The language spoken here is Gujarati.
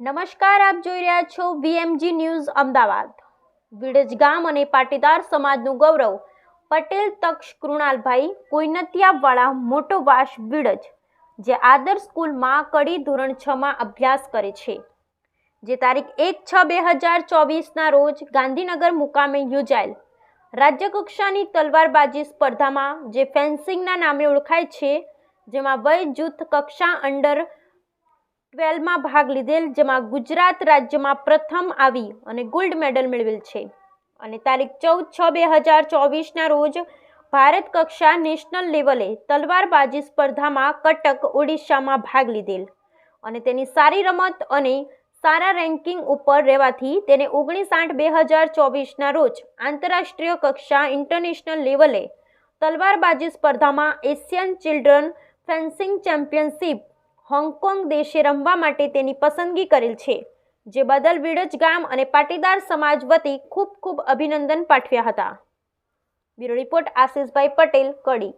નમસ્કાર, આપ જોઈ રહ્યા છો વીએમજી ન્યૂઝ અમદાવાદ. વિડજ ગામ અને પાટીદાર સમાજનું ગૌરવ. પટેલ તક્ષ કૃણાલભાઈ કોઈનતિયાવાળા મોટો વાસ વિડજ, જે આદર્શ સ્કૂલમાં કડી ધોરણ છમાં અભ્યાસ કરે છે. જે તારીખ એક છ બે હજાર ચોવીસના રોજ ગાંધીનગર મુકામે યોજાયેલ રાજ્યકક્ષાની તલવારબાજી સ્પર્ધામાં, જે ફેન્સિંગના નામે ઓળખાય છે, જેમાં વય જૂથ કક્ષા અંડર ટ્વેલ્વમાં ભાગ લીધેલ, જેમાં ગુજરાત રાજ્યમાં પ્રથમ આવી અને ગોલ્ડ મેડલ મેળવેલ છે. અને તારીખ ચૌદ છ બે હજાર ચોવીસના રોજ ભારત કક્ષા નેશનલ લેવલે તલવારબાજી સ્પર્ધામાં કટક ઓડિશામાં ભાગ લીધેલ. અને તેની સારી રમત અને સારા રેન્કિંગ ઉપર રહેવાથી તેને ઓગણીસ આઠ બે હજાર ચોવીસના રોજ આંતરરાષ્ટ્રીય કક્ષા ઇન્ટરનેશનલ લેવલે તલવારબાજી સ્પર્ધામાં Asian children fencing championship Hong Kong દેશે રમવા માટે તેની પસંદગી કરેલ છે, જે બદલ વિડજ ગામ અને પાટીદાર સમાજ વતી ખૂબ ખૂબ અભિનંદન પાઠવ્યા હતા. બ્યુરો રિપોર્ટ આશિષભાઈ પટેલ, કડી.